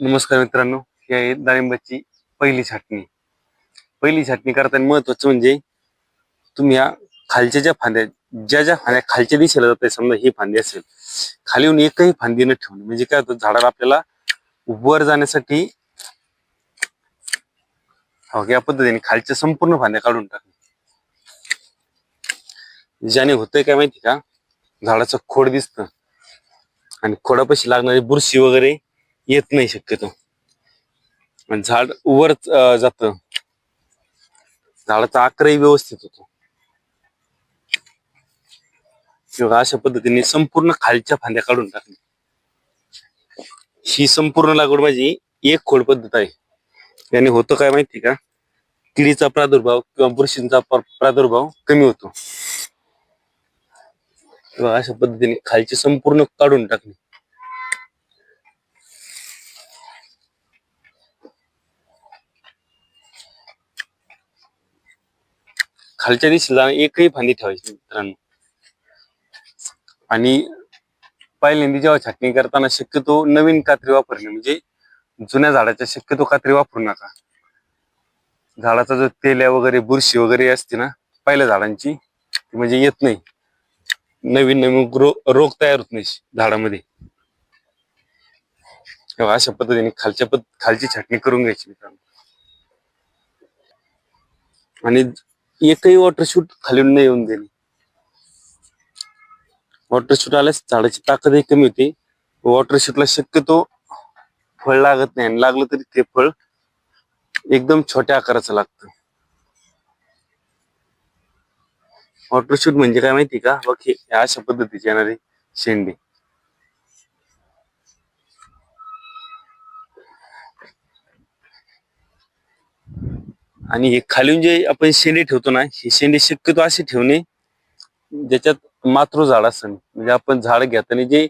नमस्कार मित्रांनो ही आहे डाळिंबाची पहिली छाटणी. पहिली छाटणी करताना महत्वाचं म्हणजे तुम्ही या खालच्या ज्या फांद्या ज्या ज्या फांद्या खालच्या दिशेला जात समजा ही फांदी असेल खाली येऊन एकही फांदी न ठेवणे. म्हणजे काय होतं झाडाला आपल्याला वर जाण्यासाठी हो या पद्धतीने खालच्या संपूर्ण फांद्या काढून टाकणे. ज्याने होतंय काय माहिती का? झाडाचं खोड दिसतं. आणि खोडापाशी लागणारी बुरशी वगैरे येत नाही शक्यतो. झाड वर जात. झाडाचा आकारही व्यवस्थित होतो. किंवा अशा पद्धतीने संपूर्ण खालच्या फांद्या काढून टाकणे. ही संपूर्ण लागवड माझी एक खोड पद्धत आहे. याने होतं काय माहिती का? किडीचा प्रादुर्भाव किंवा बुरशींचा प्रादुर्भाव कमी होतो. किंवा अशा पद्धतीने खालची संपूर्ण काढून टाकणे. खालच्या दिशेला एकही फांदी ठेवायची मित्रांनो. आणि पहिल्यांदा जेव्हा छाटणी करताना शक्यतो नवीन कात्री वापरणे म्हणजे जुन्या झाडाच्या शक्यतो कात्री वापरू नका. झाडाचा जो तेल्या वगैरे बुरशी वगैरे असते ना पहिल्या झाडांची ती म्हणजे येत नाही. नवीन नवीन रोग तयार होत नाही झाडामध्ये. तेव्हा अशा पद्धतीने खालच्या पद खालची छाटणी करून घ्यायची मित्रांनो. आणि एकही वॉटरशूट खाली खालून नाही येऊन देणे वॉटरशूट आल्यास झाडाची ताकदही कमी होते. वॉटरशूटला शक्यतो फळ लागत नाही आणि लागलं तरी ते फळ एकदम छोट्या आकाराचं लागतं. वॉटरशूट म्हणजे काय माहिती का? बघ हे अशा पद्धतीचे येणारे शेंडे. आणि हे खालून जे आपण शेंडे ठेवतो ना हे शेंडे शक्यतो असे ठेवणे ज्याच्यात मातृ झाड असेल म्हणजे आपण झाड घेताना जे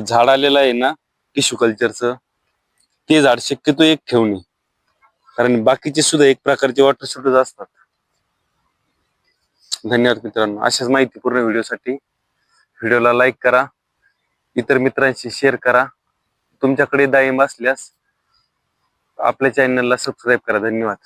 झाड आलेलं आहे ना टिश्यू कल्चरचं ते झाड शक्यतो एक ठेवणे कारण बाकीचे सुद्धा एक प्रकारचे वॉटर शूटच असतात. धन्यवाद मित्रांनो. अशाच माहितीपूर्ण व्हिडिओसाठी व्हिडिओला लाईक करा. इतर मित्रांशी शेअर करा. तुमच्याकडे डाळिंब असल्यास आपल्या चॅनलला सबस्क्राईब करा. धन्यवाद.